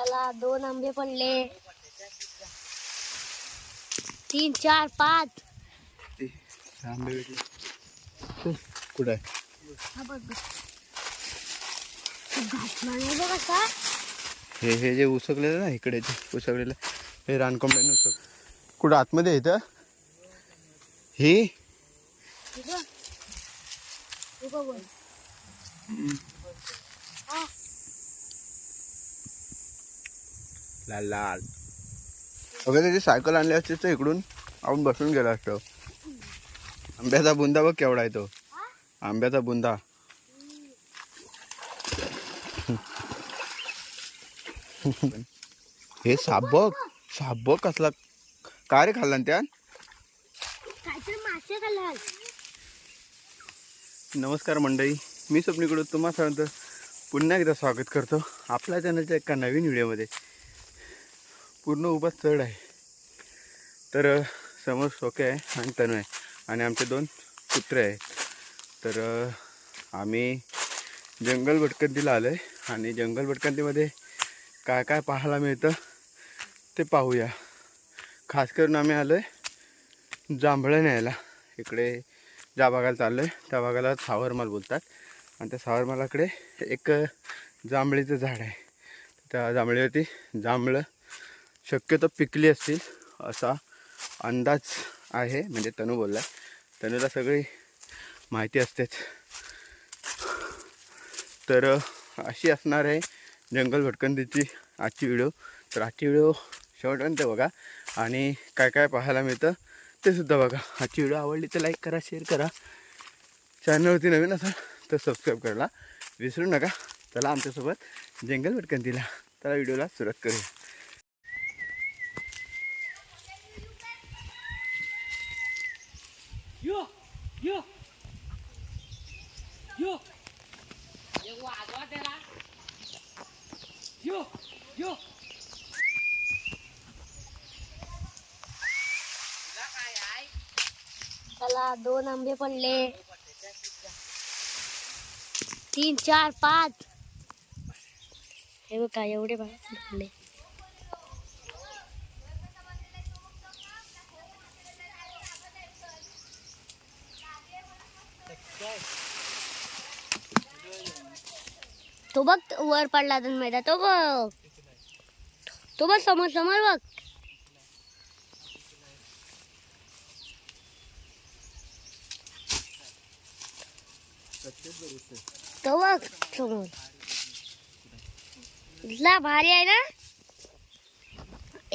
चला दोन आंबे पडले. तीन चार पाच. आंबे भेटले कुठं हा हे जे उसकलेलं ना इकडे ते उसकलेलं हे रानकोंबड्याने उसक कुठं आतमध्ये येतं. हा, लाल लाल अगं त्याची सायकल आणली असते तर इकडून आपण बसून गेलो असतो. आंब्याचा बुंदा बघ केवढा आहे तो. आंब्याचा बुंदा. हे साप बघ साप बघ कसला. का रे खाल्ला न त्या नमस्कार मंडळी मी स्वप्नीकडून तुम्हा सर्वांचं पुन्हा एकदा स्वागत करतो आपल्या चॅनलच्या एका नवीन व्हिडिओमध्ये पूर्ण उभा चढ आहे. तर समोर सोके आहे आणि तनू आहे आणि आमचे दोन कुत्रे आहेत. तर आम्ही जंगल भटकंतीला आलो आहे आणि जंगल भटकंतीमध्ये काय काय पाहायला मिळतं ते पाहूया. खास करून आम्ही आलो आहे जांभळं न्यायला. इकडे ज्या भागाला चाललो आहे त्या भागाला सावरमाल बोलतात. आणि त्या सावरमालाकडे एक जांभळीचं झाड आहे. त्या जांभळीवरती जांभळं शक्यतो पिकली असतील असा अंदाज आहे म्हणजे तनू बोलला तनूला सगळी माहिती असतेच. तर अशी असणार आहे जंगल भटकंतीची आजची व्हिडिओ. तर आजची व्हिडिओ शेवटपर्यंत बघा आणि काय काय पाहायला मिळतं ते सुद्धा बघा. आजची व्हिडिओ आवडली तर लाईक करा शेअर करा. चॅनलवरती नवीन असाल तर सबस्क्राईब करायला विसरू नका. चला आमच्यासोबत जंगल भटकंतीला चला व्हिडिओला सुरुवात करूया. चला दोन आंबे पडले तीन, चार, पाच। हे बघा एवढे बाहेर पडले तो बघ वर पडला मैदा तो बघ तो बघ समोर समोर बघ तो बघ समोर इथला भारी आहे ना?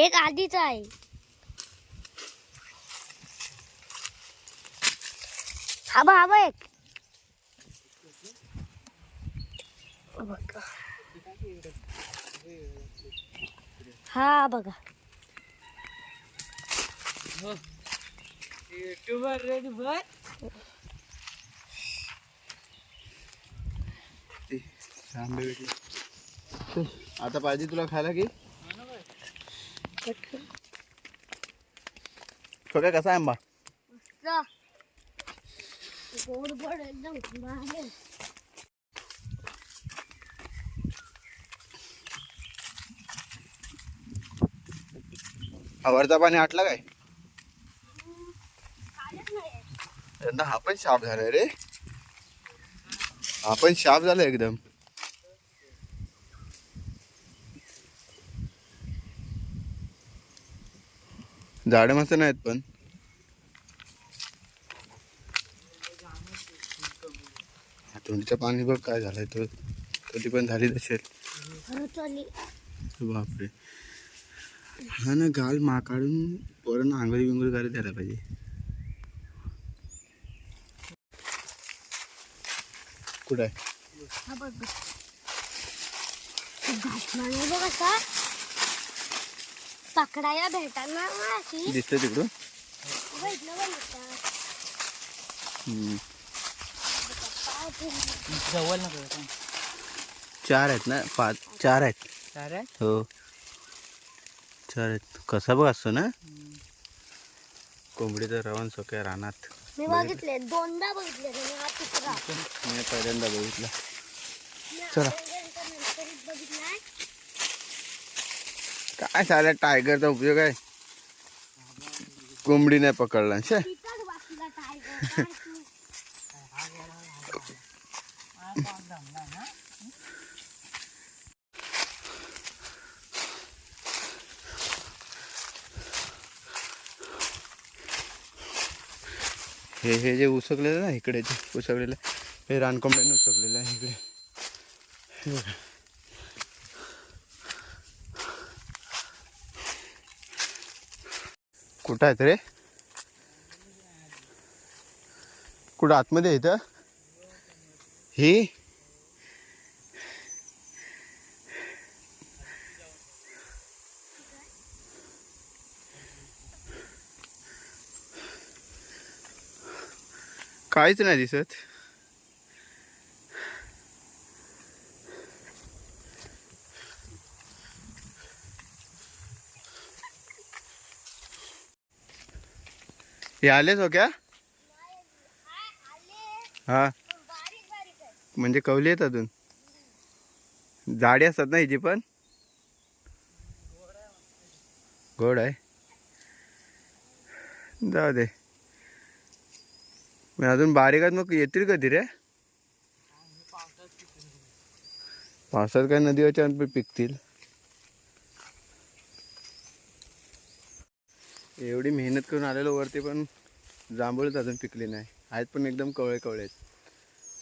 एक आधीचा आहे. हा बघ हा एक हा. बघा युट्यूबर रेडी भर आंबे भेटले आता पाहिजे तुला खायला की? छोट्या कसा आहे आंबा? गोड गोड एकदम आवडता पाणी आटला काय? यंदा हा पण शाप झालाय रे. हा पण शाप झाला एकदम. झाडं मस्त नाहीत पण. तोंडीचं पाणी बघ काय झालंय तो कधी पण झाली असेल बापरे. हा ना गाल माकाडून पोरांना आंघोळी बिंगोळी करायला द्यायला पाहिजे. कुठं आहे? ना दिसतंय तिकडून? भेटलं. हम्म. जवळ नको सांग. चार आहेत ना? पाच चार आहेत. चार आहे? हो. चार आहेत. कसा बघ असतो ना? कोंबडीचं रवण सोक्या रानात. मी बघितले? दोनदा बघितले हा तिसरा. मी पहिल्यांदा बघितला. मी चला. बघितलाय काय साल्या टायगरचा उपयोग आहे? कोंबडी नाही पकडला. शे हे हे जे उसकलेलं ना इकडे जे उसकलेलं हे रानकोंबड्याने उसकलेलं आहे इकडे हे बघा. कुठं आहेत रे कुठं आतमध्ये येतं ही? काहीच नाही दिसत. हे आलेच हो क्या? हा. म्हणजे कवली आहेत अजून? जाडी असतात ना हिची पण? गोड आहे. जाऊ दे. अजून बारीक आहेत मग येतील कधी रे? पावसात काय नदीवरच्या पण पिकतील. एवढी मेहनत करून आलेलो वरती पण जांभूळच अजून पिकली नाही. आहेत पण एकदम कवळे कवळे आहेत.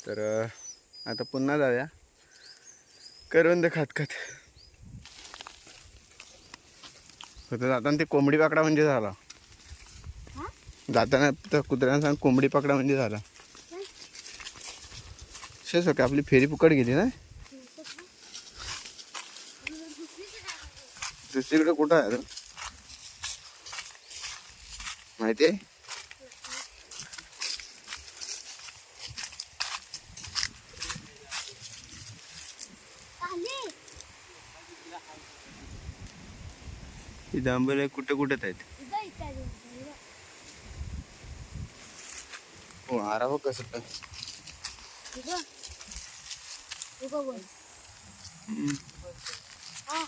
तर आता पुन्हा जाऊया. करवंद खात खात फक्त जाताना ते कोंबडी पाकडा म्हणजे झाला? जाताना त्या कुत्र्यानं सांग कोंबडी पकडा म्हणजे झाला. शेच ओके आपली फेरी फुकट गेली ना? दुसरीकडे कुठं आहे? रे? माहिती आहे आले. ही दांबल कुठे कुठेच आहेत आहे. हो आराम कसं काय इथं. इथं वर. हा,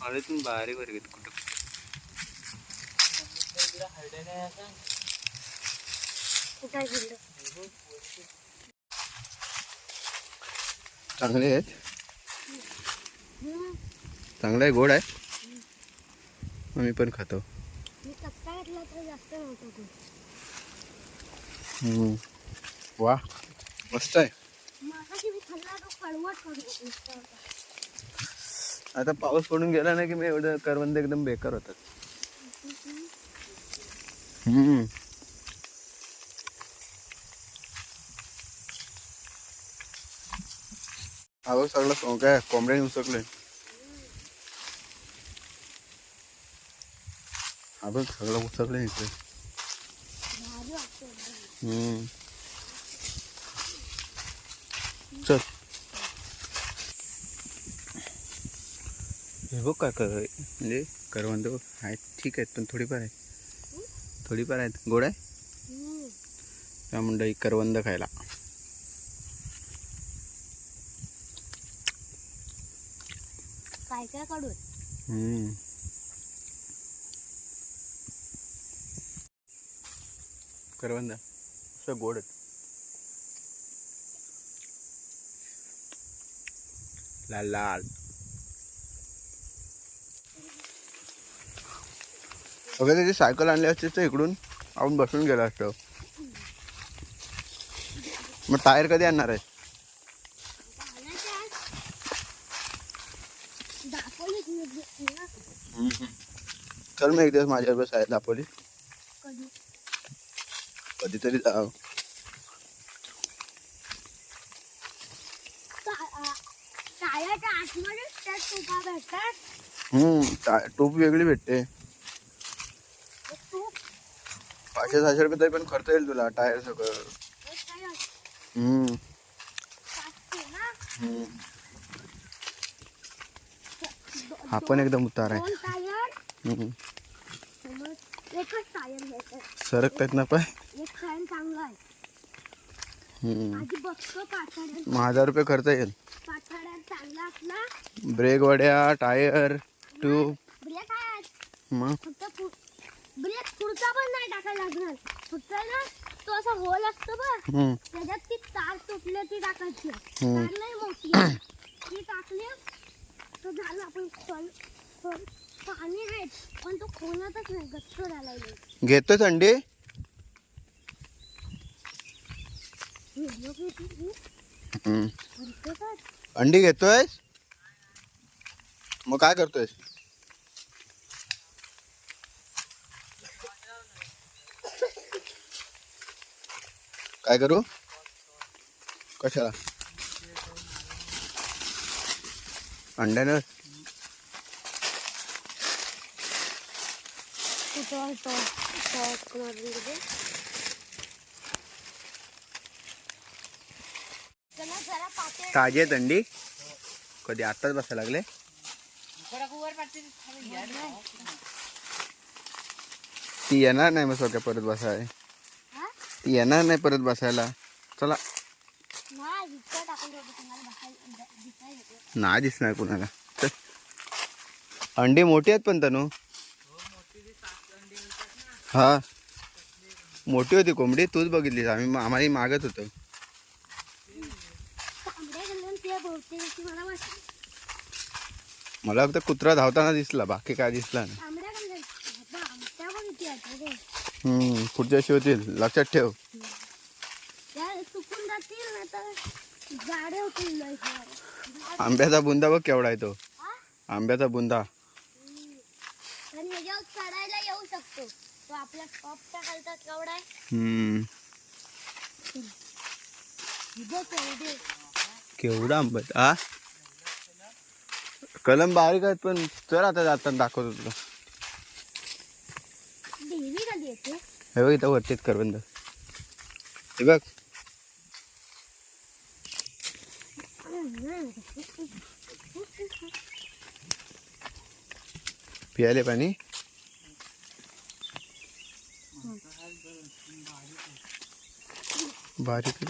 आळीतून बारीक बारीक आहेत कुठं कुठं तिला हरडे नाही असं कुठं आहे गेलं? चांगले आहेत? चांगलं आहे गोड आहे? आम्ही पण खातो. वा मस्त आहे. आता पाऊस पडून गेला ना की मी एवढं करवंद एकदम बेकार होतात. हम्म. हा बघ सगळं काय कोंबड्याने उसकले बघ सगळं उसकले इकडे. चल. हे बघ काय कर म्हणजे करवंद आहेत. ठीक आहेत पण थोडीफार आहेत. थोडीफार आहेत. गोड आहे. त्या मंडळी करवंद खायला. काय काय काढून? हम्म. करवंद. असं गोड आहेत. लाल लाल. अगं त्याची सायकल आणली असते तर इकडून आपण बसून गेला असतो. मग टायर कधी आणणार आहे? चल मग एक दिवस माझ्याबरोबर साहेब दापोली कधी कधीतरी टा- टोप वेगळी भेटते तू पाचशे सहाशे रुपये तरी पण खर्च येईल तुला टायर सगळं. हा पण एकदम उतार आहे. सरकतायत ना पाय हजार रुपये खर्च येईल. ब्रेक वड्या टायर ट्यूब. मग? ब्रेक पुढचा पण नाही टाकायला लागणार फक्त ना तो असा होल असतो बघ हम्म, त्याच्यात ती तार तुटली ती टाकायची. तार नाही मोठी. ती टाकली तर झालं आपण sol- sol- पाणी आहे पण तो खोलतच नाही गच्च लय. घेतोय हम्म. काय? अंडी घेतोय मग काय करतोय काय करू? कशाला? अंड्यानं? ताजी आहेत अंडी कधी आत्ताच बसायला लागले? ती येणार नाही मग सोक्या परत बसाय? ती येणार नाही परत बसायला. चला. नाही दिसणार कुणाला. अंडी मोठी आहेत पण तनू. हा. मोठी होती कोंबडी तूच बघितलीस. आम्ही आम्हाला मागत होतो. मला फक्त कुत्रा धावताना दिसला बाकी काय दिसला नाही तांबड्या गल्लन आता आमच्या पण किती आहेत रे हम्म, पुढच्या होतील लक्षात ठेव. आंब्याचा बुंदा बघ केवढा आहे तो? आंब्याचा बुंदा. आणि ह्याच्यावर चढायला येऊ शकतो. तो आपल्या टॉपच्या खालचा केवढा आहे? हम्म, बघ केवढे. केवढा आंबा. आ कलम बारीक आहेत पण चल आता जाताना दाखवतो तुला. हे बघ इथं वरतीच करबंद हे पियाले पाणी. बारीक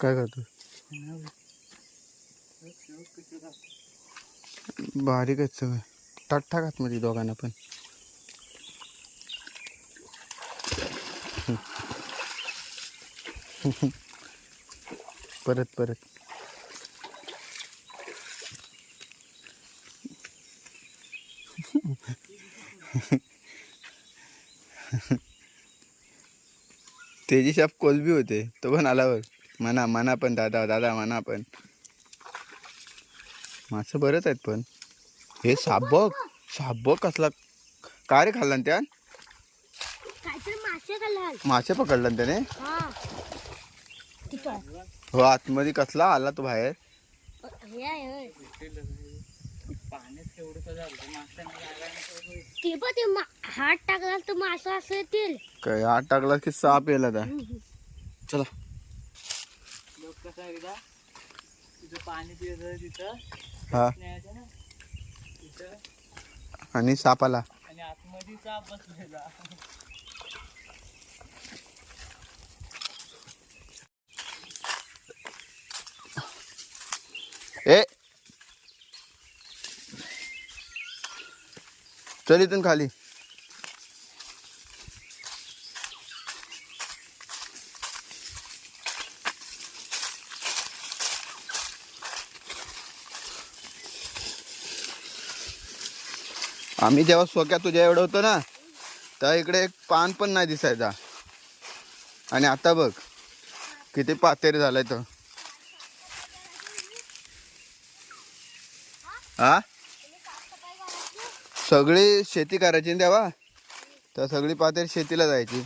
काय करतो बारीकच सगळं. टाक टाक दोघांना पण. परत परत. तेजी शाप कोलबी होते तो पण आला बघ. म्हणा म्हणा पण दादा दादा म्हणा पण. मासं बरंच आहेत पण. हे साप बघ कसला काय रे खाल्ला त्या मासे पकडला न त्याने? हा. हो आतमध्ये कसला आला तो बाहेर? हे हात टाकला तर मासा असं येतील. काय हात टाकला की साप येला त्या चला. लोक कसं एकदा? तिथं पाणी पित तिथं. हा. आणि साप आला आणि आतमध्ये साप बसलेला. ए. चल इथून खाली. आम्ही जेव्हा सोक्या तुझ्या एवढं होतो ना तर इकडे एक पान पण नाही दिसायचा. आणि आता बघ किती पातेर झालाय तो. हा सगळी शेती करायची ना तेव्हा? तर सगळी पातेर शेतीला जायची.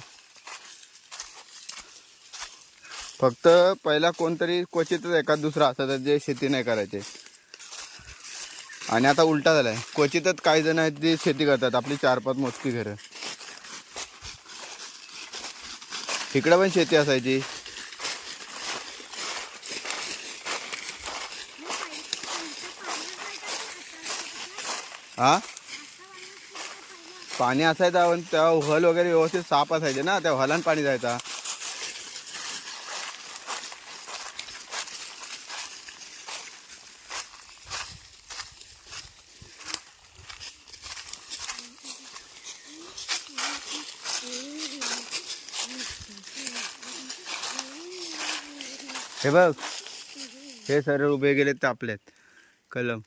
फक्त पहिला कोणतरी क्वचितच एखाद दुसरा असायचा जे शेती नाही करायचे. आणि आता उलटा झालाय. क्वचितच काही जण आहेत ते शेती करतात आपली चार पाच मोजकी घरं. इकडं पण शेती असायची. हा पाणी असायचं पण त्या हल वगैरे व्यवस्थित साफ असायचे ना त्या हलान पाणी जायचा. हे बघ. हे सर उभे गेले तापलेत कलम.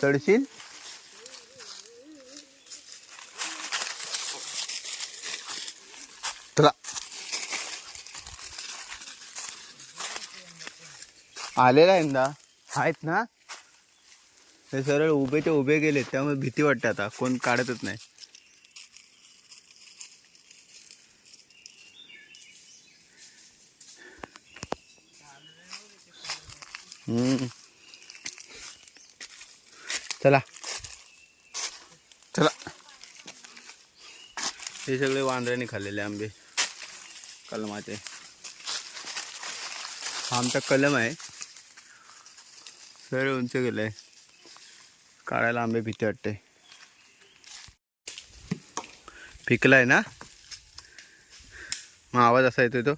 चढशील? आलेला आहे ना आहेत ना? ते सरळ उभेच्या उभे गेले त्यामुळे भीती वाटते आता. कोण काढतच नाही. चला. चला. हे सगळे वांद्र्याने खाल्लेले आंबे. कलमाचे. हा आमचा कलम आहे. सरळ उंच गेलाय. काढायला आंबे भीती वाटते. पिकलाय ना? मग आवाज असा येतोय तो.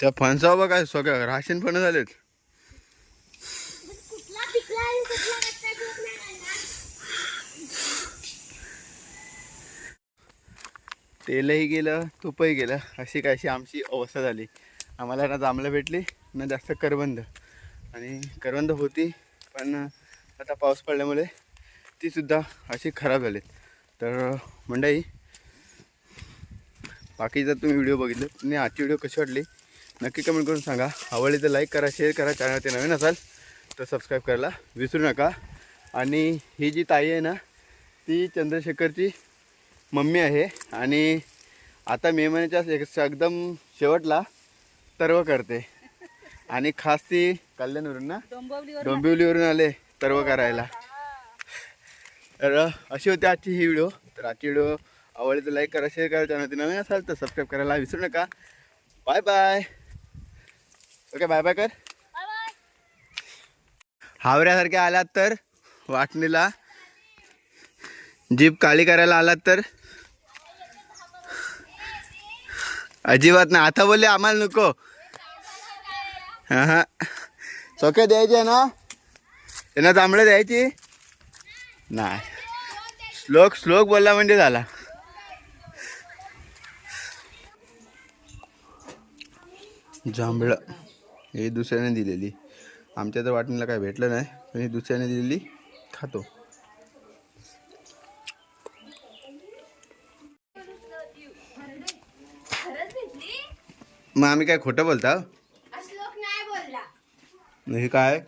त्या फणसावर काय सगळं राशन पण झालेत. तेलही गेलं तुपही गेलं अशी काय अशी आमची अवस्था झाली. आम्हाला ना जांभळं भेटली ना जास्त करवंद. आणि करवंद होती पण आता पाऊस पडल्यामुळे तीसुद्धा अशी खराब झाली तर मंडई बाकी जर तुम्ही व्हिडिओ बघितले आणि आजची व्हिडिओ कशी वाटली नक्की कमेंट करून सांगा. आवडली तर लाईक करा शेअर करा चॅनलवरती नवीन असाल तर सबस्क्राईब करायला विसरू नका. आणि ही जी ताई आहे ना ती चंद्रशेखरची मम्मी आहे. आणि आता मे महिन्याच्या एकदम शेवटला सर्व करते. आणि खास ती कल्याणवरून ना डोंबिवलीवरून आले सर्व करायला. तर अशी होती आजची ही व्हिडिओ. तर आजची व्हिडिओ आवडली तर लाईक करा शेअर करा चॅनल नवीन असाल तर सबस्क्राईब करायला विसरू नका. Bye bye okay bye bye कर. हावऱ्यासारखे आलात तर वाटणीला. जीप काळी करायला आलात तर. अजिबात नाही आता बोलले आम्हाला नको. हा हा सोके द्यायचे ना त्यांना जांभळं द्यायची नाही श्लोक श्लोक बोलला म्हणजे झाला जांभळं हे दुसऱ्याने दिलेली आमच्या तर वाटणीला काय भेटलं नाही पण ही दुसऱ्याने दिलेली खातो मग आम्ही काय खोटं बोलता श्लोक नाही बोलला मग हे काय?